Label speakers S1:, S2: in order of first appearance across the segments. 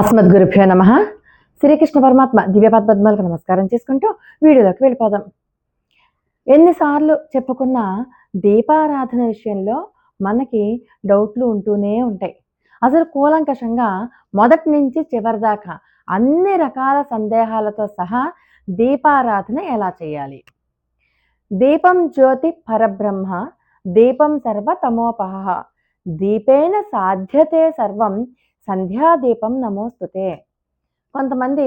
S1: అస్మద్గురుభ్యో నమ. శ్రీకృష్ణ పరమాత్మ దివ్యపద్మలకు నమస్కారం చేసుకుంటూ వీడియోలోకి వెళ్ళిపోదాం. ఎన్నిసార్లు చెప్పుకున్న దీపారాధన విషయంలో మనకి డౌట్లు ఉంటూనే ఉంటాయి. అసలు కూలంకషంగా మొదటి నుంచి చివరిదాకా అన్ని రకాల సందేహాలతో సహా దీపారాధన ఎలా చేయాలి? దీపం జ్యోతి పరబ్రహ్మ దీపం సర్వ తమోపహ దీపేన సాధ్యతే సర్వం సంధ్యాదీపం నమోస్తుతే. కొంతమంది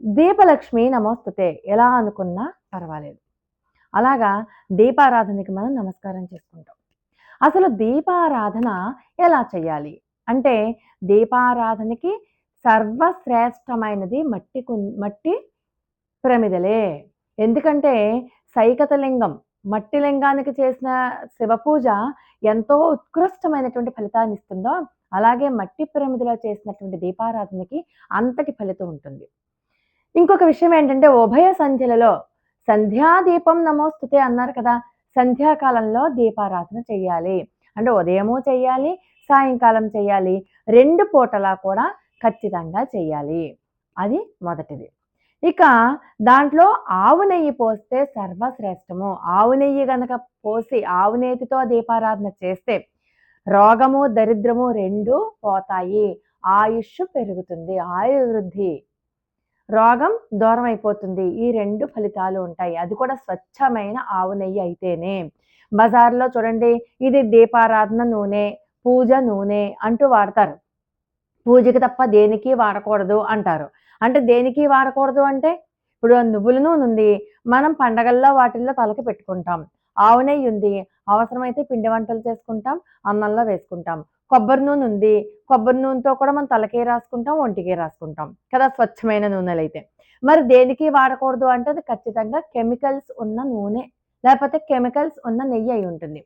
S1: దీపలక్ష్మి నమోస్తుతే ఎలా అనుకున్నా పర్వాలేదు. అలాగా దీపారాధనకి మనం నమస్కారం చేసుకుంటాం. అసలు దీపారాధన ఎలా చేయాలి? అంటే దీపారాధనకి సర్వశ్రేష్టమైనది మట్టి కు మట్టి ప్రమిదలే. ఎందుకంటే సైకత లింగం మట్టి లింగానికి చేసిన శివపూజ ఎంతో ఉత్కృష్టమైనటువంటి ఫలితాన్ని ఇస్తుందో అలాగే మట్టి ప్రమిదిలో చేసినటువంటి దీపారాధనకి అంతటి ఫలితం ఉంటుంది. ఇంకొక విషయం ఏంటంటే ఉభయ సంధ్యలలో సంధ్యాదీపం నమోస్తుతే అన్నారు కదా సంధ్యాకాలంలో దీపారాధన చెయ్యాలి అంటే ఉదయము చెయ్యాలి సాయంకాలం చెయ్యాలి రెండు పూటలా కూడా ఖచ్చితంగా చెయ్యాలి అది మొదటిది. ఇక దాంట్లో ఆవు నెయ్యి పోస్తే సర్వశ్రేష్టము. ఆవు నెయ్యి గనక పోసి ఆవు నేతితో దీపారాధన చేస్తే రోగము దరిద్రము రెండు పోతాయి. ఆయుష్ పెరుగుతుంది ఆయువృద్ధి రోగం దూరం అయిపోతుంది ఈ రెండు ఫలితాలు ఉంటాయి. అది కూడా స్వచ్ఛమైన ఆవు నెయ్యి అయితేనే. బజార్లో చూడండి ఇది దీపారాధన నూనె పూజ నూనె అంటూ వాడతారు. పూజకి తప్ప దేనికి వాడకూడదు అంటారు. అంటే దేనికి వాడకూడదు అంటే ఇప్పుడు నువ్వుల నూనె ఉంది మనం పండగల్లో వాటిల్లో తలకి పెట్టుకుంటాం. ఆవు నెయ్యి ఉంది. అవసరమైతే పిండి వంటలు చేసుకుంటాం అన్నంలో వేసుకుంటాం. కొబ్బరి నూనె ఉంది. కొబ్బరి నూనెతో కూడా మనం తలకే రాసుకుంటాం ఒంటికి రాసుకుంటాం కదా స్వచ్ఛమైన నూనెలు అయితే మరి దేనికి వాడకూడదు అంటే అది ఖచ్చితంగా కెమికల్స్ ఉన్న నూనె లేకపోతే కెమికల్స్ ఉన్న నెయ్యి అయి ఉంటుంది.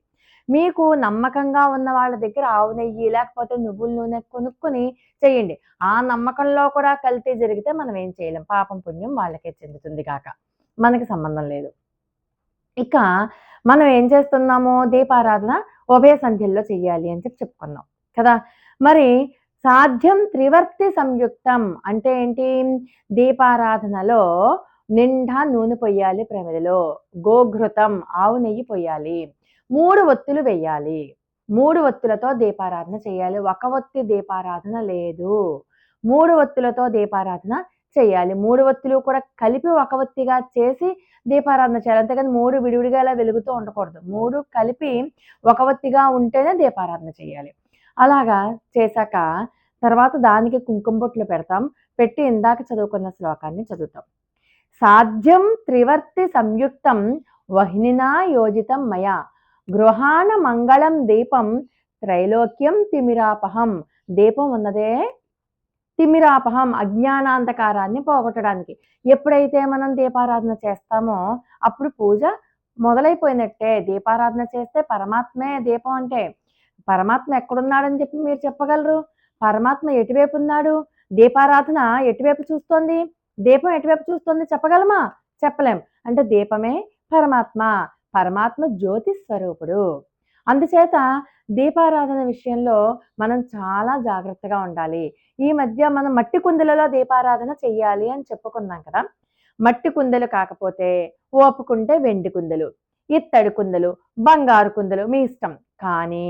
S1: మీకు నమ్మకంగా ఉన్న వాళ్ళ దగ్గర ఆవు నెయ్యి లేకపోతే నువ్వుల నూనె కొనుక్కొని చేయండి. ఆ నమ్మకంలో కూడా కల్తీ జరిగితే మనం ఏం చేయలేం. పాపం పుణ్యం వాళ్ళకే చెందుతుంది కాక. మనకి సంబంధం లేదు. ఇక మనం ఏం చేస్తున్నాము దీపారాధన ఉభయ సంధ్యల్లో చెయ్యాలి అని చెప్పి చెప్పుకున్నాం కదా? మరి సాధ్యం త్రివర్తి సంయుక్తం అంటే ఏంటి? దీపారాధనలో నిండా నూనె పొయ్యాలి ప్రమిదలో గోఘృతం ఆవు నెయ్యి పొయ్యాలి మూడు ఒత్తులు వెయ్యాలి. మూడు ఒత్తులతో దీపారాధన చేయాలి ఒక ఒత్తి దీపారాధన లేదు. మూడు ఒత్తులతో దీపారాధన చేయాలి. మూడు ఒత్తులు కూడా కలిపి ఒక ఒత్తిగా చేసి దీపారాధన చేయాలి. అంతేకాని మూడు విడివిడిగా ఇలా వెలుగుతూ ఉండకూడదు. మూడు కలిపి ఒక ఒత్తిగా ఉంటేనే దీపారాధన చేయాలి. అలాగా చేశాక తర్వాత దానికి కుంకుమ బొట్లు పెడతాం. పెట్టి ఇందాక చదువుకున్న శ్లోకాన్ని చదువుతాం. సాధ్యం త్రివర్తి సంయుక్తం వహినినా యోజితం మయా. గృహాన మంగళం దీపం త్రైలోక్యం తిమిరాపహం. దీపం ఉన్నదే తిమిరాపహం అజ్ఞానాంధకారాన్ని పోగొట్టడానికి. ఎప్పుడైతే మనం దీపారాధన చేస్తామో అప్పుడు పూజ మొదలైపోయినట్టే. దీపారాధన చేస్తే పరమాత్మే దీపం అంటే పరమాత్మ ఎక్కడున్నాడని చెప్పి మీరు చెప్పగలరు? పరమాత్మ ఎటువైపు ఉన్నాడు? దీపారాధన ఎటువైపు చూస్తోంది? దీపం ఎటువైపు చూస్తోంది చెప్పగలమా? చెప్పలేం. అంటే దీపమే పరమాత్మ. పరమాత్మ జ్యోతి స్వరూపుడు. అందుచేత దీపారాధన విషయంలో మనం చాలా జాగ్రత్తగా ఉండాలి. ఈ మధ్య మనం మట్టి కుందులలో దీపారాధన చెయ్యాలి అని చెప్పుకున్నాం కదా. మట్టి కుందలు కాకపోతే ఓపుకుంటే వెండి కుందలు ఇత్తడి కుందలు బంగారు కుందలు మీ ఇష్టం. కానీ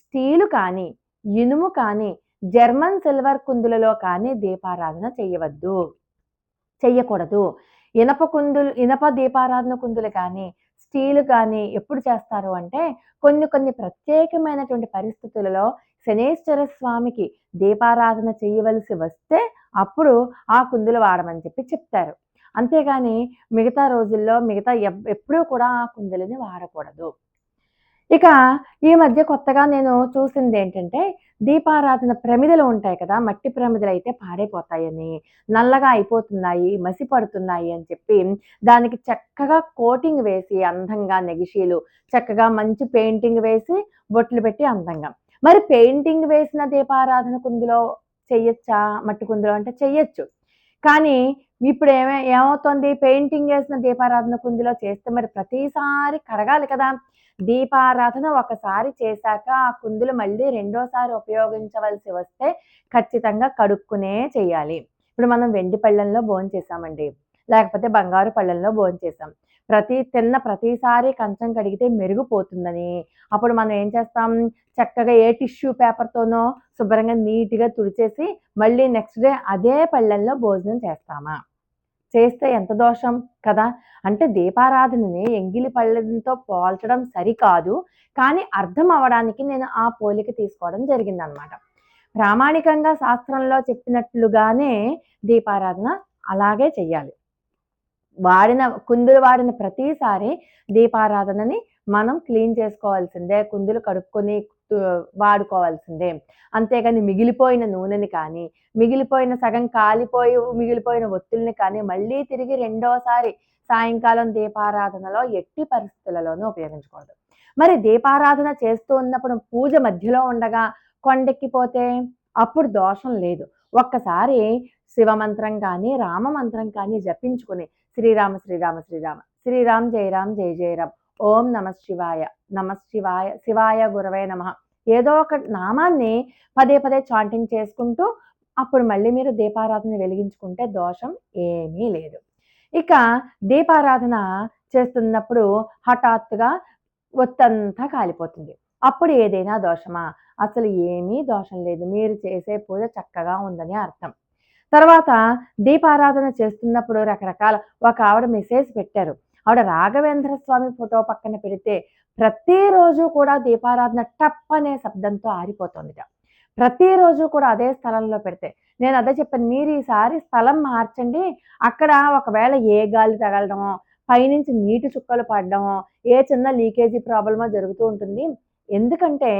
S1: స్టీలు కానీ ఇనుము కానీ జర్మన్ సిల్వర్ కుందులలో కానీ దీపారాధన చెయ్యవద్దు. చెయ్యకూడదు. ఇనప కుందులు ఇనప దీపారాధన కుందులు కానీ స్టీలు కానీ ఎప్పుడు చేస్తారు అంటే కొన్ని కొన్ని ప్రత్యేకమైనటువంటి పరిస్థితులలో శనేశ్వర స్వామికి దీపారాధన చేయవలసి వస్తే అప్పుడు ఆ కుందులు వాడమని చెప్పి చెప్తారు. అంతేగాని మిగతా రోజుల్లో మిగతా ఎప్పుడూ కూడా ఆ కుందులని వాడకూడదు. ఇక ఈ మధ్య కొత్తగా నేను చూసింది ఏంటంటే దీపారాధన ప్రమిదలు ఉంటాయి కదా మట్టి ప్రమిదలు అయితే పాడైపోతాయని నల్లగా అయిపోతున్నాయి మసి పడుతున్నాయి అని చెప్పి దానికి చక్కగా కోటింగ్ వేసి అందంగా నెగిషీలు చక్కగా మంచి పెయింటింగ్ వేసి బొట్లు పెట్టి అందంగా. మరి పెయింటింగ్ వేసిన దీపారాధన కుందులో చెయ్యొచ్చా? మట్టి కుందులో అంటే చెయ్యొచ్చు. కానీ ఇప్పుడు ఏమే ఏమవుతుంది? పెయింటింగ్ వేసిన దీపారాధన కుందిలో చేస్తే మరి ప్రతిసారి కడగాలి కదా. దీపారాధన ఒకసారి చేశాక ఆ కుందులు మళ్ళీ రెండోసారి ఉపయోగించవలసి వస్తే ఖచ్చితంగా కడుక్కునే చేయాలి ఇప్పుడు మనం వెండి పళ్ళంలో భోజనం చేసామండి లేకపోతే బంగారు పళ్ళల్లో భోజనం చేసాం ప్రతి తిన్న ప్రతిసారి కంచం కడిగితే మెరుగుపోతుందని. అప్పుడు మనం ఏం చేస్తాం? చక్కగా ఏ టిష్యూ పేపర్తోనో శుభ్రంగా నీట్గా తుడిచేసి మళ్ళీ నెక్స్ట్ డే అదే పళ్ళల్లో భోజనం చేస్తామా? చేస్తే ఎంత దోషం కదా? అంటే దీపారాధనని ఎంగిలి పళ్ళతో పోల్చడం సరికాదు. కానీ అర్థం అవ్వడానికి నేను ఆ పోలిక తీసుకోవడం జరిగిందనమాట. ప్రామాణికంగా శాస్త్రంలో చెప్పినట్లుగానే దీపారాధన అలాగే చెయ్యాలి. వాడిన కుందులు వాడిన ప్రతిసారి దీపారాధనని మనం క్లీన్ చేసుకోవాల్సిందే కుందులు కడుక్కొని వాడుకోవాల్సిందే. అంతేగాని మిగిలిపోయిన నూనెని కానీ మిగిలిపోయిన సగం కాలిపోయి మిగిలిపోయిన ఒత్తుల్ని కానీ మళ్ళీ తిరిగి రెండోసారి సాయంకాలం దీపారాధనలో ఎట్టి పరిస్థితులలోనూ ఉపయోగించకూడదు. మరి దీపారాధన చేస్తూ ఉన్నప్పుడు పూజ మధ్యలో ఉండగా కొండెక్కిపోతే అప్పుడు దోషం లేదు. ఒక్కసారి శివమంత్రం కానీ రామమంత్రం కానీ జపించుకుని శ్రీరామ శ్రీరామ శ్రీరామ శ్రీరామ్ జయరామ్ జయ జయరామ్ ఓం నమ శివాయ నమ శివాయ శివాయ గురవే నమ ఏదో ఒక నామాన్ని పదే పదే చాంటింగ్ చేసుకుంటూ అప్పుడు మళ్ళీ మీరు దీపారాధన వెలిగించుకుంటే దోషం ఏమీ లేదు. ఇక దీపారాధన చేస్తున్నప్పుడు హఠాత్తుగా ఒత్తంతా కాలిపోతుంది. అప్పుడు ఏదైనా దోషమా? అసలు ఏమీ దోషం లేదు. మీరు చేసే పూజ చక్కగా ఉందని అర్థం. తర్వాత దీపారాధన చేస్తున్నప్పుడు రకరకాల ఒక ఆవిడ మెసేజ్ పెట్టారు. ఆవిడ రాఘవేంద్ర స్వామి ఫోటో పక్కన పెడితే ప్రతిరోజు కూడా దీపారాధన టప్ అనే శబ్దంతో ఆరిపోతుందిట. ప్రతిరోజు కూడా అదే స్థలంలో పెడితే నేను అదే చెప్పాను మీరు ఈసారి స్థలం మార్చండి. అక్కడ ఒకవేళ ఏ గాలి తగలడమో పైనుంచి నీటి చుక్కలు పడడమో ఏ చిన్న లీకేజీ ప్రాబ్లమో జరుగుతూ ఉంటుంది. ఎందుకంటే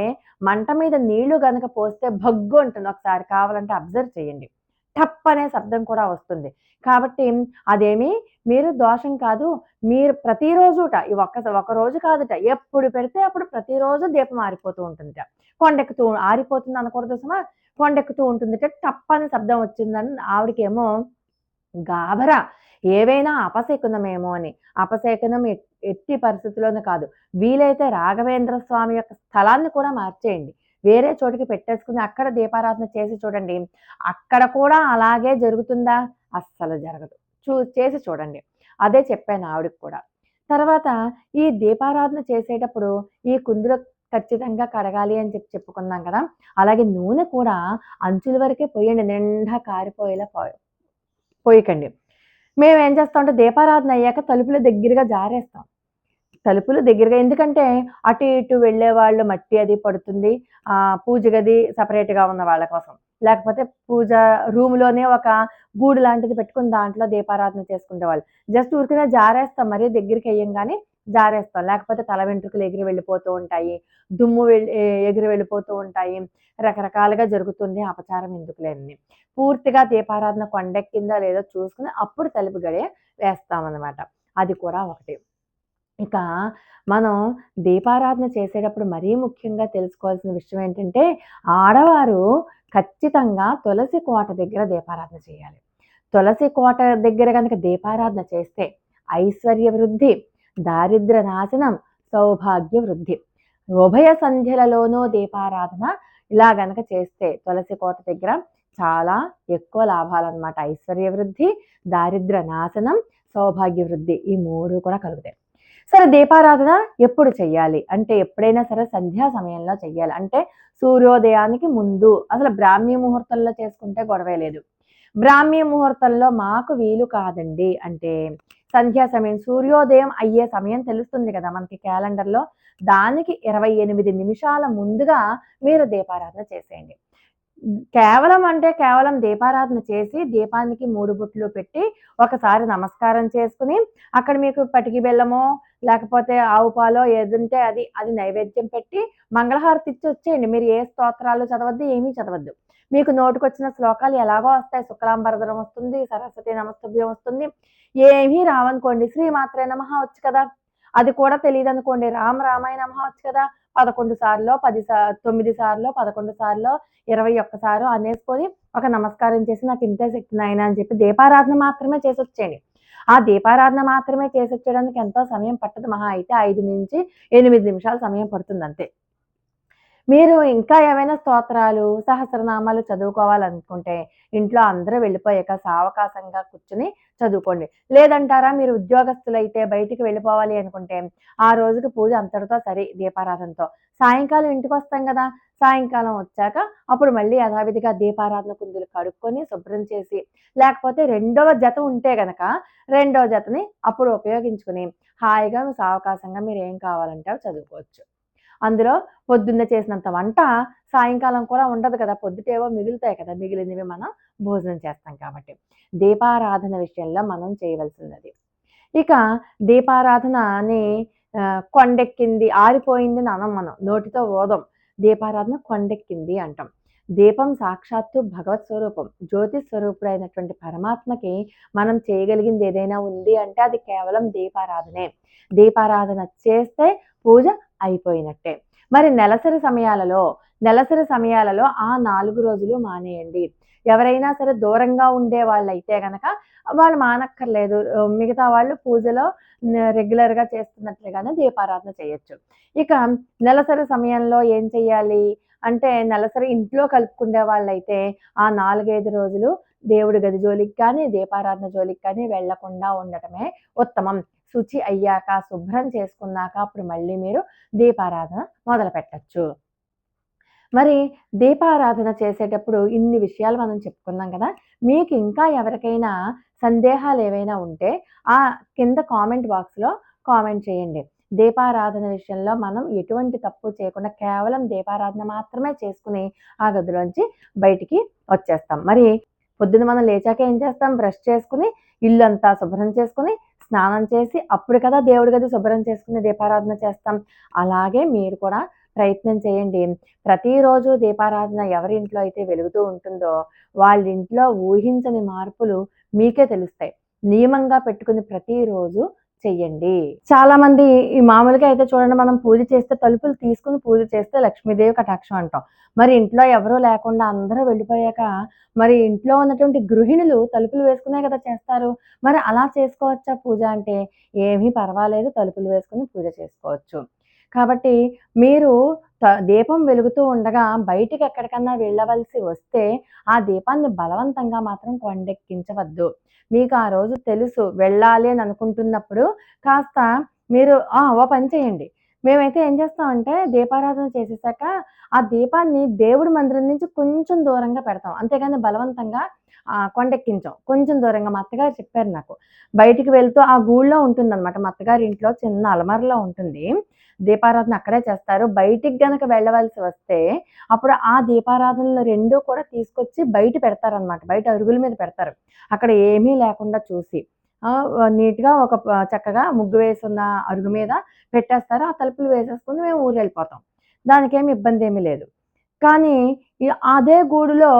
S1: మంట మీద నీళ్ళు గనక పోస్తే భగ్గు ఉంటుంది ఒకసారి కావాలంటే అబ్జర్వ్ చేయండి. టప్ అనే శబ్దం కూడా వస్తుంది. కాబట్టి అదేమి మీరు దోషం కాదు మీరు ప్రతిరోజుట ఈ ఒక్క ఒక రోజు కాదుట ఎప్పుడు పెడితే అప్పుడు ప్రతిరోజు దీపం ఆరిపోతూ ఉంటుందిట. కొండెక్కుతూ ఆరిపోతుంది అనకూడదు సుమా కొండెక్కుతూ ఉంటుందిట టప్ అనే శబ్దం వచ్చిందని ఆవిడకేమో గాభరా. ఏవైనా అపశకునమేమో అని. అపశకునం ఎట్టి పరిస్థితుల్లోనూ కాదు. వీలైతే రాఘవేంద్ర స్వామి యొక్క స్థలాన్ని కూడా మార్చేయండి. వేరే చోటికి పెట్టేసుకుని అక్కడ దీపారాధన చేసి చూడండి. అక్కడ కూడా అలాగే జరుగుతుందా? అస్సలు జరగదు. చూ చేసి చూడండి. అదే చెప్పాను ఆవిడకి కూడా. తర్వాత ఈ దీపారాధన చేసేటప్పుడు ఈ కుందులు ఖచ్చితంగా కడగాలి అని చెప్పి చెప్పుకున్నాం కదా. అలాగే నూనె కూడా అంచుల వరకే పోయండి నిండా కారిపోయేలా పో పోయకండి. మేము ఏం చేస్తామంటే దీపారాధన అయ్యాక తలుపుల దగ్గరగా జారేస్తాం. తలుపులు దగ్గరగా. ఎందుకంటే అటు ఇటు వెళ్ళే వాళ్ళు మట్టి అది పడుతుంది. ఆ పూజ గది సపరేట్గా ఉన్న వాళ్ళ కోసం. లేకపోతే పూజ రూమ్లోనే ఒక గూడు లాంటిది పెట్టుకుని దాంట్లో దీపారాధన చేసుకునే వాళ్ళు. జస్ట్ ఊరికనే జారేస్తాం. మరీ దగ్గరికి వేయంగానే జారేస్తాం. లేకపోతే తల వెంట్రుకలు ఎగిరి వెళ్ళిపోతూ ఉంటాయి. దుమ్ము వెళ్ళి ఎగిరి వెళ్ళిపోతూ ఉంటాయి. రకరకాలుగా జరుగుతుంది. అపచారం ఎందుకులేని పూర్తిగా దీపారాధన కొండెక్కిందా లేదో చూసుకుని అప్పుడు తలుపు గడియ వేస్తామన్నమాట. అది కూడా ఒకటి. ఇక మనం దీపారాధన చేసేటప్పుడు మరీ ముఖ్యంగా తెలుసుకోవాల్సిన విషయం ఏంటంటే ఆడవారు ఖచ్చితంగా తులసి కోట దగ్గర దీపారాధన చేయాలి. తులసి కోట దగ్గర కనుక దీపారాధన చేస్తే ఐశ్వర్య వృద్ధి దారిద్ర నాశనం సౌభాగ్య వృద్ధి. ఉభయ సంధ్యలలోనూ దీపారాధన ఇలా గనక చేస్తే తులసి కోట దగ్గర చాలా ఎక్కువ లాభాలు అనమాట ఐశ్వర్య వృద్ధి దారిద్ర నాశనం సౌభాగ్య వృద్ధి ఈ మూడు కూడా కలుగుతాయి. సరే దీపారాధన ఎప్పుడు చెయ్యాలి? అంటే ఎప్పుడైనా సరే సంధ్యా సమయంలో చెయ్యాలి. అంటే సూర్యోదయానికి ముందు అసలు బ్రాహ్మీ ముహూర్తంలో చేసుకుంటే గొడవే లేదు. బ్రాహ్మీ ముహూర్తంలో మాకు వీలు కాదండి. అంటే సంధ్యా సమయం సూర్యోదయం అయ్యే సమయం తెలుస్తుంది కదా మనకి క్యాలెండర్లో. దానికి ఇరవై ఎనిమిది నిమిషాల ముందుగా మీరు దీపారాధన చేసేయండి. కేవలం అంటే కేవలం దీపారాధన చేసి దీపానికి మూడు బుట్లు పెట్టి ఒకసారి నమస్కారం చేసుకుని అక్కడ మీకు పటికి బెల్లమో లేకపోతే ఆవు పాలో ఏదంటే అది అది నైవేద్యం పెట్టి మంగళహారతి ఇచ్చి వచ్చేయండి. మీరు ఏ స్తోత్రాలు చదవద్దు ఏమీ చదవద్దు. మీకు నోటుకొచ్చిన శ్లోకాలు ఎలాగో వస్తాయి. శుక్లాంబరధరం వస్తుంది సరస్వతి నమస్తభ్యం వస్తుంది. ఏమీ రావనుకోండి. శ్రీమాత్రే నమహ వచ్చు కదా. అది కూడా తెలియదు అనుకోండి రామ రామాయ నమహ వచ్చు కదా. పదకొండు సార్లు పది సార్ తొమ్మిది సార్లు పదకొండు సార్లు ఇరవై ఒక్కసారు అనేసుకొని ఒక నమస్కారం చేసి నాకు ఇంతే శక్తి నాయన అని చెప్పి దీపారాధన మాత్రమే చేసి వచ్చేయండి ఆ దీపారాధన మాత్రమే చేసి వచ్చేయడానికి ఎంతో సమయం పట్టదు. మహా అయితే ఐదు నుంచి ఎనిమిది నిమిషాలు సమయం పడుతుంది అంతే మీరు ఇంకా ఏమైనా స్తోత్రాలు సహస్రనామాలు చదువుకోవాలనుకుంటే ఇంట్లో అందరూ వెళ్ళిపోయాక సావకాశంగా కూర్చుని చదువుకోండి. లేదంటారా మీరు ఉద్యోగస్తులైతే బయటికి వెళ్ళిపోవాలి అనుకుంటే ఆ రోజుకి పూజ అంతటితో సరి దీపారాధనతో. సాయంకాలం ఇంటికి వస్తాం కదా సాయంకాలం వచ్చాక అప్పుడు మళ్ళీ యథావిధిగా దీపారాధన కుందులు కడుక్కొని శుభ్రం చేసి లేకపోతే రెండవ జత ఉంటే గనక రెండవ జతని అప్పుడు ఉపయోగించుకుని హాయిగా సావకాశంగా మీరు ఏం కావాలంటే చదువుకోవచ్చు. అందులో పొద్దున్న చేసినంత వంట సాయంకాలం కూడా ఉండదు కదా పొద్దుటేవో మిగులుతాయి కదా మిగిలినవి మనం భోజనం చేస్తాం కాబట్టి. దీపారాధన విషయంలో మనం చేయవలసినది. ఇక దీపారాధన అని కొండెక్కింది ఆరిపోయింది అని అనం మనం నోటితో ఓదం. దీపారాధన కొండెక్కింది అంటాం. దీపం సాక్షాత్తు భగవత్ స్వరూపం జ్యోతి స్వరూపుడైనటువంటి పరమాత్మకి మనం చేయగలిగింది ఏదైనా ఉంది అంటే అది కేవలం దీపారాధనే. దీపారాధన చేస్తే పూజ అయిపోయినట్టే. మరి నెలసరి సమయాలలో నెలసరి సమయాలలో ఆ నాలుగు రోజులు మానేయండి. ఎవరైనా సరే దూరంగా ఉండే వాళ్ళు అయితే వాళ్ళు మానక్కర్లేదు. మిగతా వాళ్ళు పూజలో రెగ్యులర్గా చేస్తున్నట్లుగానే దీపారాధన చేయొచ్చు. ఇక నెలసరి సమయంలో ఏం చెయ్యాలి? అంటే నెలసరి ఇంట్లో కలుపుకునే వాళ్ళైతే ఆ నాలుగైదు రోజులు దేవుడి గది జోలికి కానీ దీపారాధన జోలికి కానీ వెళ్ళకుండా ఉండటమే ఉత్తమం. శుచి అయ్యాక శుభ్రం చేసుకున్నాక అప్పుడు మళ్ళీ మీరు దీపారాధన మొదలు పెట్టచ్చు మరి దీపారాధన చేసేటప్పుడు ఇన్ని విషయాలు మనం చెప్పుకున్నాం కదా మీకు ఇంకా ఎవరికైనా సందేహాలు ఏవైనా ఉంటే ఆ కింద కామెంట్ బాక్స్లో కామెంట్ చేయండి. దీపారాధన విషయంలో మనం ఎటువంటి తప్పు చేయకుండా కేవలం దీపారాధన మాత్రమే చేసుకుని ఆ గదిలోంచి బయటికి వచ్చేస్తాం. మరి పొద్దున మనం లేచాక ఏం చేస్తాం? బ్రష్ చేసుకుని ఇల్లు అంతా శుభ్రం చేసుకుని స్నానం చేసి అప్పుడు కదా దేవుడి గది శుభ్రం చేసుకుని దీపారాధన చేస్తాం. అలాగే మీరు కూడా ప్రయత్నం చేయండి. ప్రతిరోజు దీపారాధన ఎవరి ఇంట్లో అయితే వెలుగుతూ ఉంటుందో వాళ్ళ ఇంట్లో ఊహించని మార్పులు మీకే తెలుస్తాయి. నియమంగా పెట్టుకుని ప్రతిరోజు చెయ్యండి. చాలా మంది ఈ మామూలుగా అయితే చూడండి మనం పూజ చేస్తే తలుపులు తీసుకుని పూజ చేస్తే లక్ష్మీదేవి కటాక్షం అంటాం. మరి ఇంట్లో ఎవరూ లేకుండా అందరూ వెళ్ళిపోయాక మరి ఇంట్లో ఉన్నటువంటి గృహిణులు తలుపులు వేసుకునే కదా చేస్తారు. మరి అలా చేసుకోవచ్చా పూజ అంటే? ఏమీ పర్వాలేదు తలుపులు వేసుకుని పూజ చేసుకోవచ్చు. కాబట్టి మీరు దీపం వెలుగుతూ ఉండగా బయటికి ఎక్కడికన్నా వెళ్ళవలసి వస్తే ఆ దీపాన్ని బలవంతంగా మాత్రం కొండెక్కించవద్దు. మీకు ఆ రోజు తెలుసు వెళ్ళాలి అని అనుకుంటున్నప్పుడు కాస్త మీరు ఓ పని చేయండి. మేమైతే ఏం చేస్తామంటే దీపారాధన చేసేసాక ఆ దీపాన్ని దేవుడి మందిరం నుంచి కొంచెం దూరంగా పెడతాం. అంతేగాని బలవంతంగా కొండెక్కించాం. కొంచెం దూరంగా మా అత్తగారు చెప్పారు నాకు. బయటికి వెళ్తూ ఆ గూళ్ళో ఉంటుందన్నమాట. మా అత్తగారి ఇంట్లో చిన్న అలమరలో ఉంటుంది. దీపారాధన అక్కడే చేస్తారు. బయటికి గనక వెళ్ళవలసి వస్తే అప్పుడు ఆ దీపారాధనలు రెండూ కూడా తీసుకొచ్చి బయట పెడతారనమాట బయట అరుగుల మీద పెడతారు. అక్కడ ఏమీ లేకుండా చూసి. నీట్గా ఒక చక్కగా ముగ్గు వేసున్న అరుగు మీద పెట్టేస్తారు. ఆ తలుపులు వేసేసుకుని మేము ఊరు వెళ్ళిపోతాం. దానికేమి ఇబ్బంది ఏమీ లేదు. కానీ అదే గూడులో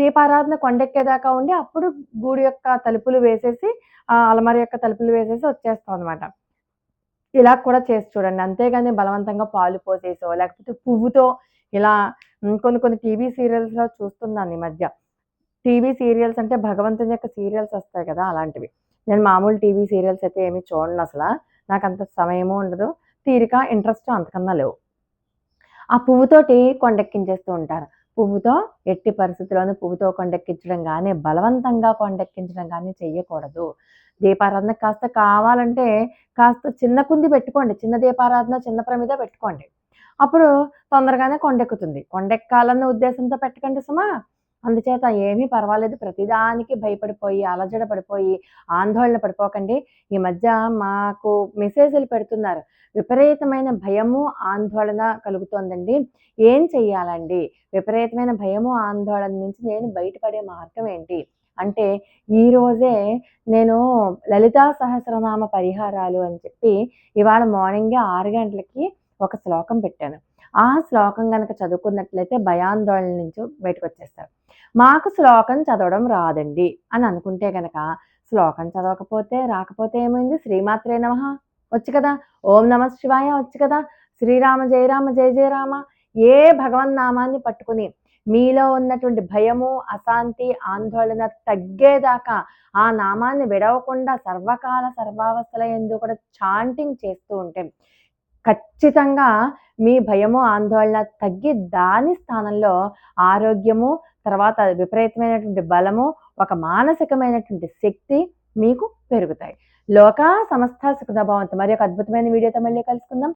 S1: దీపారాధన కొండెక్కేదాకా ఉండి అప్పుడు గూడు యొక్క తలుపులు వేసేసి ఆ అలమారి యొక్క తలుపులు వేసేసి వచ్చేస్తాం అనమాట ఇలా కూడా చేసి చూడండి. అంతేగాని బలవంతంగా పాలు పోసేసో లేకపోతే పువ్వుతో ఇలా కొన్ని కొన్ని టీవీ సీరియల్స్లో చూస్తున్నాను ఈ మధ్య. టీవీ సీరియల్స్ అంటే భగవంతుని యొక్క సీరియల్స్ వస్తాయి కదా అలాంటివి. నేను మామూలు టీవీ సీరియల్స్ అయితే ఏమీ చూడను అసలు. నాకు అంత సమయము ఉండదు. తీరిక ఇంట్రెస్ట్ అంతకన్నా లేవు. ఆ పువ్వుతోటి కొండెక్కించేస్తూ ఉంటారు. పువ్వుతో ఎట్టి పరిస్థితుల్లోనూ పువ్వుతో కొండెక్కించడం కానీ బలవంతంగా కొండెక్కించడం కానీ చెయ్యకూడదు. దీపారాధన కాస్త కావాలంటే కాస్త చిన్న కుంది పెట్టుకోండి. చిన్న దీపారాధన చిన్న ప్రమిద పెట్టుకోండి. అప్పుడు తొందరగానే కొండెక్కుతుంది. కొండెక్కాలన్న ఉద్దేశంతో పెట్టకండి సుమా. అందుచేత ఏమీ పర్వాలేదు. ప్రతిదానికి భయపడిపోయి అలజడ పడిపోయి ఆందోళన పడిపోకండి. ఈ మధ్య మాకు మెసేజ్లు పెడుతున్నారు. విపరీతమైన భయము ఆందోళన కలుగుతోందండి. ఏం చెయ్యాలండి? విపరీతమైన భయము ఆందోళన నుంచి నేను బయటపడే మార్గం ఏంటి? అంటే ఈరోజే నేను లలితా సహస్రనామ పరిహారాలు అని చెప్పి ఇవాళ మార్నింగే ఆరు గంటలకి ఒక శ్లోకం పెట్టాను. ఆ శ్లోకం కనుక చదువుకున్నట్లయితే భయాందోళన నుంచి బయటకు వచ్చేస్తారు. మాకు శ్లోకం చదవడం రాదండి అని అనుకుంటే గనక శ్లోకం చదవకపోతే రాకపోతే ఏమైంది? శ్రీమాత్రే నమ. వచ్చు కదా? ఓం నమ శివాయ వచ్చు కదా? శ్రీరామ జయరామ జయ జయరామ ఏ భగవన్ నామాన్ని పట్టుకుని మీలో ఉన్నటువంటి భయము అశాంతి ఆందోళన తగ్గేదాకా ఆ నామాన్ని విడవకుండా సర్వకాల సర్వావస్థల ఎందు కూడా చాంటింగ్ చేస్తూ ఉంటే ఖచ్చితంగా మీ భయము ఆందోళన తగ్గి దాని స్థానంలో ఆరోగ్యము తర్వాత విపరీతమైనటువంటి బలము ఒక మానసికమైనటువంటి శక్తి మీకు పెరుగుతాయి. లోక సమస్త సుఖదభావంతో. మరి ఒక అద్భుతమైన వీడియోతో మళ్ళీ కలుసుకుందాం.